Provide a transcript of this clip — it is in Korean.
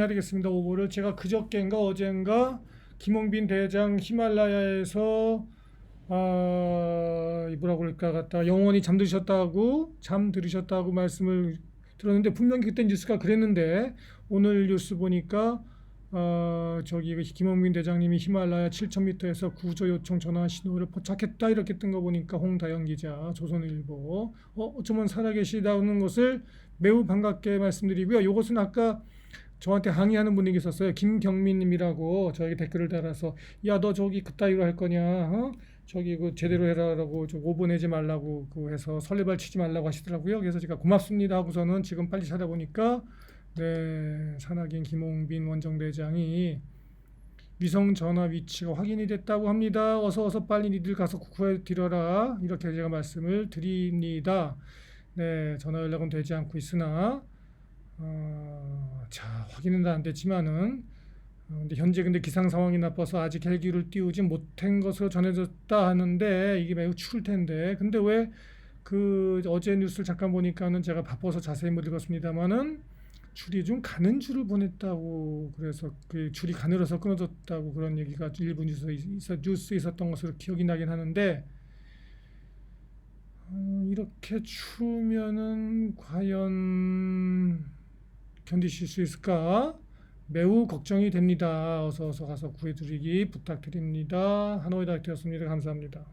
해야 되겠습니다. 오보를 제가 그저께인가 어젠가 김홍빈 대장 히말라야에서 아 뭐라고 그럴까 갖다 영원히 잠드셨다고 잠들으셨다고 말씀을 들었는데 분명히 그때 뉴스가 그랬는데 오늘 뉴스 보니까 어, 저기 그 김홍민 대장님이 히말라야 7,000m에서 구조 요청 전화 신호를 포착했다 이렇게 뜬 거 보니까 홍다영 기자 조선일보 어, 어쩌면 살아계시다는 것을 매우 반갑게 말씀드리고요. 이것은 아까 저한테 항의하는 분이 계셨어요. 김경민님이라고 저에게 댓글을 달아서 야 너 저기 그따위로 할 거냐? 어? 저기 그 제대로 해라라고 좀 오보내지 말라고 그 해서 설레발 치지 말라고 하시더라고요. 그래서 제가 고맙습니다 하고서는 지금 빨리 찾아보니까 네 산악인 김홍빈 원정대장이 위성 전화 위치가 확인이 됐다고 합니다. 어서 어서 빨리 니들 가서 구해 드려라 이렇게 제가 말씀을 드립니다. 네 전화 연락은 되지 않고 있으나 어, 자 확인은 안 됐지만은 어, 근데 현재 근데 기상 상황이 나빠서 아직 헬기를 띄우지 못한 것으로 전해졌다 하는데 이게 매우 추울 텐데. 근데 왜 그 어제 뉴스를 잠깐 보니까는 제가 바빠서 자세히 못 읽었습니다만은 줄이 좀 가는 줄을 보냈다고 그래서 그 줄이 가늘어서 끊어졌다고 그런 얘기가 일부 뉴스에 있어 뉴스에 있었던 것으로 기억이 나긴 하는데 어, 이렇게 추우면은 과연 견디실 수 있을까? 매우 걱정이 됩니다. 어서 어서 가서 구해드리기 부탁드립니다. 하노이 다이트였습니다. 감사합니다.